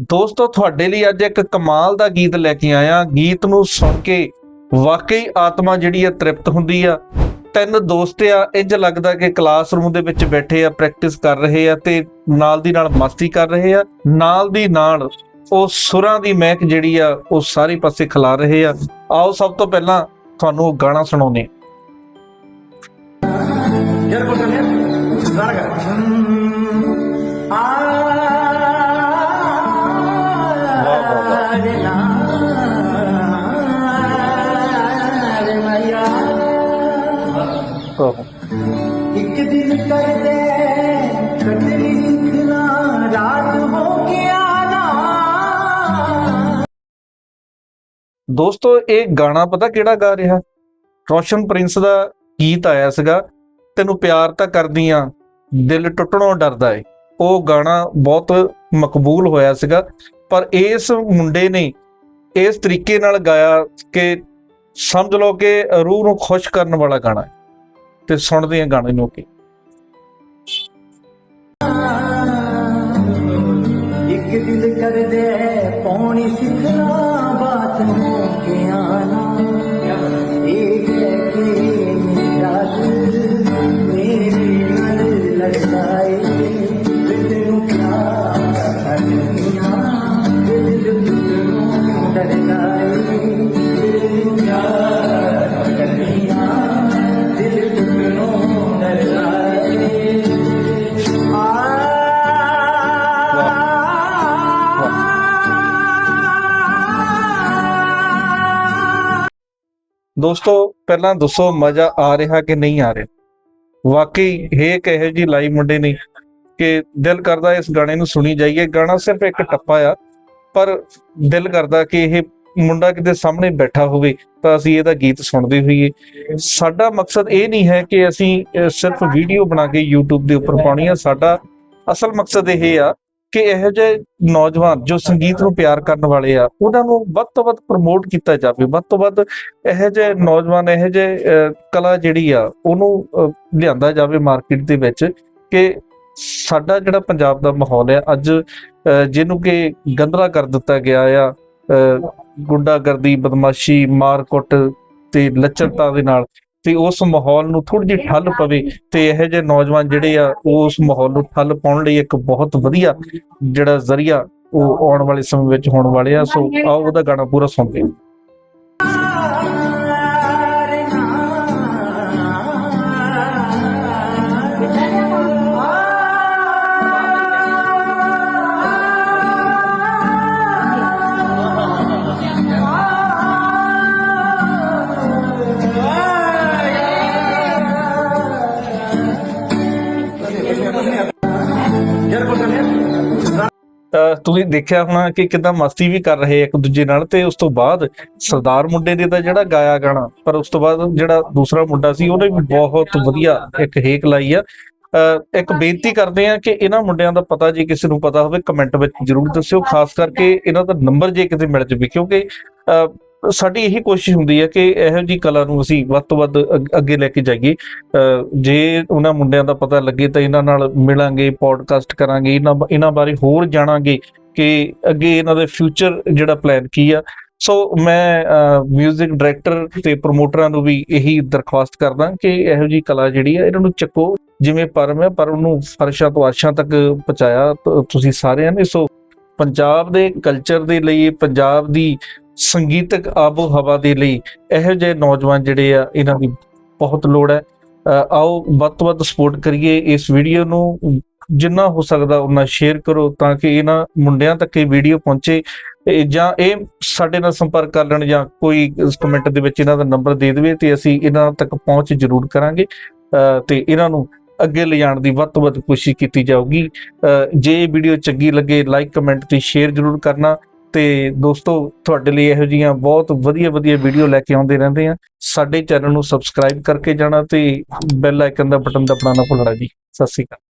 ਦੋਸਤੋ, ਤੁਹਾਡੇ ਲਈ ਅੱਜ ਇੱਕ ਕਮਾਲ ਦਾ ਗੀਤ ਲੈ ਕੇ ਆਇਆ। ਗੀਤ ਨੂੰ ਸੁਣ ਕੇ ਵਾਕਈ ਆਤਮਾ ਜਿਹੜੀ ਆ ਤ੍ਰਿਪਤ ਹੁੰਦੀ ਆ। ਤਿੰਨ ਦੋਸਤ ਆ ਇੰਜ ਲੱਗਦਾ ਕਿ ਕਲਾਸਰੂਮ ਦੇ ਵਿੱਚ ਬੈਠੇ ਆ ਪ੍ਰੈਕਟਿਸ ਕਰ ਰਹੇ ਆ ਤੇ ਨਾਲ ਦੀ ਨਾਲ ਮਸਤੀ ਕਰ ਰਹੇ ਆ। ਨਾਲ ਦੀ ਨਾਲ ਉਹ ਸੁਰਾਂ ਦੀ ਮਹਿਕ ਜਿਹੜੀ ਆ, ਉਹ ਸਾਰੇ ਪਾਸੇ ਖਿਲਾ ਰਹੇ ਆ। ਆਓ, ਸਭ ਤੋਂ ਪਹਿਲਾਂ ਤੁਹਾਨੂੰ ਉਹ ਗਾਣਾ ਸੁਣਾਉਨੇ ਯਾਰ ਕੋਲ ਚੱਲਿਆ ਗਾਣਾ ਗਾ। ਇੱਕ ਦਿਨ ਕਰਦੇ ਕਟਨੀ ਸਿੱਖਣਾ ਰਾਤ ਹੋ ਗਿਆ ਨਾ। ਦੋਸਤੋ ਇਹ ਗਾਣਾ ਪਤਾ ਕਿਹੜਾ ਗਾ ਰਿਹਾ? ਰੋਸ਼ਨ ਪ੍ਰਿੰਸ ਦਾ ਗੀਤ ਆਇਆ ਸੀਗਾ ਤੈਨੂੰ ਪਿਆਰ ਤਾਂ ਕਰਦੀ ਆ ਦਿਲ ਟੁੱਟਣੋਂ ਡਰਦਾ ਏ। ਉਹ ਗਾਣਾ ਬਹੁਤ ਮਕਬੂਲ ਹੋਇਆ ਸੀਗਾ ਪਰ ਇਸ ਮੁੰਡੇ ਨੇ ਇਸ ਤਰੀਕੇ ਨਾਲ ਗਾਇਆ ਕਿ ਸਮਝ ਲਓ ਕਿ ਰੂਹ ਨੂੰ ਖੁਸ਼ ਕਰਨ ਵਾਲਾ ਗਾਣਾ ਹੈ। ਤੇ ਸੁਣਦੇ ਆ ਗਾਣੇ ਨੂੰ ਕਿ ਇੱਕ ਦਿਲ ਦੋਸਤੋ ਪਹਿਲਾਂ ਦੱਸੋ ਮਜ਼ਾ ਆ ਰਿਹਾ ਕਿ ਨਹੀਂ ਆ ਰਿਹਾ? ਵਾਕਈ ਇਹ ਇੱਕ ਇਹੋ ਜੀ ਲਾਈ ਮੁੰਡੇ ਨੇ ਕਿ ਦਿਲ ਕਰਦਾ ਇਸ ਗਾਣੇ ਨੂੰ ਸੁਣੀ ਜਾਈਏ। ਗਾਣਾ ਸਿਰਫ ਇੱਕ ਟੱਪਾ ਆ ਪਰ ਦਿਲ ਕਰਦਾ ਕਿ ਇਹ ਮੁੰਡਾ ਕਿਤੇ ਸਾਹਮਣੇ ਬੈਠਾ ਹੋਵੇ ਤਾਂ ਅਸੀਂ ਇਹਦਾ ਗੀਤ ਸੁਣਦੇ ਹੋਈਏ। ਸਾਡਾ ਮਕਸਦ ਇਹ ਨਹੀਂ ਹੈ ਕਿ ਅਸੀਂ ਸਿਰਫ ਵੀਡੀਓ ਬਣਾ ਕੇ YouTube ਦੇ ਉੱਪਰ ਪਾਉਣੀ ਆ। ਸਾਡਾ ਅਸਲ ਮਕਸਦ ਇਹ ਆ ਕਿ ਇਹੋ ਜਿਹੇ ਨੌਜਵਾਨ ਜੋ ਸੰਗੀਤ ਨੂੰ ਪਿਆਰ ਕਰਨ ਵਾਲੇ ਆ ਉਹਨਾਂ ਨੂੰ ਵੱਧ ਤੋਂ ਵੱਧ ਪ੍ਰਮੋਟ ਕੀਤਾ ਜਾਵੇ। ਵੱਧ ਤੋਂ ਵੱਧ ਇਹੋ ਜਿਹੇ ਨੌਜਵਾਨ ਇਹੋ ਜਿਹੇ ਕਲਾ ਜਿਹੜੀ ਆ ਉਹਨੂੰ ਅਹ, ਲਿਆਂਦਾ ਜਾਵੇ ਮਾਰਕੀਟ ਦੇ ਵਿੱਚ ਕਿ ਸਾਡਾ ਜਿਹੜਾ ਪੰਜਾਬ ਦਾ ਮਾਹੌਲ ਹੈ ਅੱਜ ਅਹ, ਜਿਹਨੂੰ ਕਿ ਗੰਦਲਾ ਕਰ ਦਿੱਤਾ ਗਿਆ ਆ ਗੁੰਡਾਗਰਦੀ ਬਦਮਾਸ਼ੀ ਮਾਰਕੁੱਟ ਤੇ ਲੱਚਰਤਾ ਦੇ ਨਾਲ ਤੇ ਉਸ ਮਾਹੌਲ ਨੂੰ ਥੋੜੀ ਜਿਹੀ ਠੱਲ ਪਵੇ ਤੇ ਇਹੋ ਜਿਹੇ ਨੌਜਵਾਨ ਜਿਹੜੇ ਆ ਉਸ ਮਾਹੌਲ ਨੂੰ ਠੱਲ ਪਾਉਣ ਲਈ ਇੱਕ ਬਹੁਤ ਵਧੀਆ ਜਿਹੜਾ ਜ਼ਰੀਆ ਉਹ ਆਉਣ ਵਾਲੇ ਸਮੇਂ ਵਿੱਚ ਹੋਣ ਵਾਲੇ ਆ। ਸੋ ਆਓ ਉਹਦਾ ਗਾਣਾ ਪੂਰਾ ਸੁਣਦੇ ਹਾਂ। ਤੁਸੀਂ ਦੇਖਿਆ ਹੋਣਾ ਕਿ ਕਿਦਾਂ ਮਸਤੀ ਵੀ ਕਰ ਰਹੇ ਇੱਕ ਦੂਜੇ ਨਾਲ ਤੇ ਉਸ ਤੋਂ ਬਾਅਦ ਸਰਦਾਰ ਮੁੰਡੇ ਦੇ ਤਾਂ ਜਿਹੜਾ ਗਾਇਆ ਗਾਣਾ, ਪਰ ਉਸ ਤੋਂ ਬਾਅਦ ਜਿਹੜਾ ਦੂਸਰਾ ਮੁੰਡਾ ਸੀ, ਉਹਨੇ ਵੀ ਬਹੁਤ ਵਧੀਆ ਇੱਕ ਹੇਕ ਲਾਈ ਆ। ਇੱਕ ਬੇਨਤੀ ਕਰਦੇ ਆ ਕਿ ਇਹਨਾਂ ਮੁੰਡਿਆਂ ਦਾ ਪਤਾ ਜੇ ਕਿਸੇ ਨੂੰ ਪਤਾ ਹੋਵੇ, ਕਮੈਂਟ ਵਿੱਚ ਜਰੂਰ ਦੱਸਿਓ, ਖਾਸ ਕਰਕੇ ਇਹਨਾਂ ਦਾ ਨੰਬਰ ਜੇ ਕਿਤੇ ਮਿਲ ਜਾਵੇ, ਕਿਉਂਕਿ, ਅਹ ਸਾਡੀ ਇਹੀ ਕੋਸ਼ਿਸ਼ ਹੁੰਦੀ ਹੈ ਕਿ ਇਹੋ ਜੀ ਕਲਾ ਨੂੰ ਅਸੀਂ ਵੱਧ ਤੋਂ ਵੱਧ ਅੱਗੇ ਲੈ ਕੇ ਜਾਈਏ। ਅਹ ਜੇ ਉਹਨਾਂ ਮੁੰਡਿਆਂ ਦਾ ਪਤਾ ਲੱਗੇ ਤਾਂ ਇਹਨਾਂ ਨਾਲ ਮਿਲਾਂਗੇ ਪੋਡਕਾਸਟ ਕਰਾਂਗੇ, ਇਹਨਾਂ ਇਹਨਾਂ ਬਾਰੇ ਹੋਰ ਜਾਣਾਂਗੇ ਕਿ ਅੱਗੇ ਇਹਨਾਂ ਦੇ ਫਿਊਚਰ ਜਿਹੜਾ ਪਲਾਨ ਕੀ ਆ। ਸੋ ਮੈਂ 뮤직 ਡਾਇਰੈਕਟਰ ਤੇ ਪ੍ਰੋਮੋਟਰਾਂ ਨੂੰ ਵੀ ਇਹੀ ਦਰਖਾਸਤ ਕਰਦਾ ਕਿ ਇਹੋ ਜੀ ਕਲਾ ਜਿਹੜੀ ਆ, ਇਹਨਾਂ ਨੂੰ ਚੱਕੋ। ਜਿਵੇਂ ਪਰਮ ਹੈ, ਪਰ ਉਹਨੂੰ ਫਰਸ਼ਾਂ ਤੋਂ ਆਰਸ਼ਾਂ ਤੱਕ ਪਹੁੰਚਾਇਆ ਤੁਸੀਂ ਸਾਰਿਆਂ ਨੇ। ਸੋ ਪੰਜਾਬ ਦੇ ਕਲਚਰ ਦੇ ਲਈ, ਪੰਜਾਬ ਦੀ ਸੰਗੀਤਕ ਆਬੋ ਹਵਾ ਦੇ ਲਈ ਇਹੋ ਜਿਹੇ ਨੌਜਵਾਨ ਜਿਹੜੇ ਆ ਇਹਨਾਂ ਦੀ ਬਹੁਤ ਲੋੜ ਹੈ। ਆਓ ਵੱਧ ਤੋਂ ਵੱਧ ਸਪੋਰਟ ਕਰੀਏ ਇਸ ਵੀਡੀਓ ਨੂੰ। ਜਿੰਨਾ ਹੋ ਸਕਦਾ ਉਨਾ ਸ਼ੇਅਰ ਕਰੋ ਤਾਂ ਕਿ ਇਹਨਾਂ ਮੁੰਡਿਆਂ ਤੱਕ ਇਹ ਵੀਡੀਓ ਪਹੁੰਚੇ। ਜਾਂ ਇਹ ਸਾਡੇ ਨਾਲ ਸੰਪਰਕ ਕਰ ਲੈਣ ਜਾਂ ਕੋਈ ਕਮੈਂਟ ਦੇ ਵਿੱਚ ਇਹਨਾਂ ਦਾ ਨੰਬਰ ਦੇ ਦੇਵੇ ਤੇ ਅਸੀਂ ਇਹਨਾਂ ਤੱਕ ਪਹੁੰਚ ਜ਼ਰੂਰ ਕਰਾਂਗੇ। ਅ, ਤੇ ਇਹਨਾਂ ਨੂੰ ਅੱਗੇ ਲਿਜਾਣ ਦੀ ਵੱਧ ਤੋਂ ਵੱਧ ਕੋਸ਼ਿਸ਼ ਕੀਤੀ ਜਾਊਗੀ। ਅ, ਜੇ ਇਹ ਵੀਡੀਓ ਚੰਗੀ ਲੱਗੇ ਲਾਈਕ ਕਮੈਂਟ ਤੇ ਸ਼ੇਅਰ ਜ਼ਰੂਰ ਕਰਨਾ। ਤੇ ਦੋਸਤੋ, ਤੁਹਾਡੇ ਲਈ ਇਹੋ ਜੀਆਂ ਬਹੁਤ ਵਧੀਆ ਵਧੀਆ ਵੀਡੀਓ ਲੈ ਕੇ ਆਉਂਦੇ ਰਹਿੰਦੇ ਆ। ਸਾਡੇ ਚੈਨਲ ਨੂੰ ਸਬਸਕ੍ਰਾਈਬ ਕਰਕੇ ਜਾਣਾ ਤੇ ਬੈਲ ਆਈਕਨ ਦਾ ਬਟਨ ਦਬਾਉਣਾ ਨਾ ਭੁੱਲਣਾ ਜੀ। ਸਤਿ ਸ਼੍ਰੀ ਅਕਾਲ।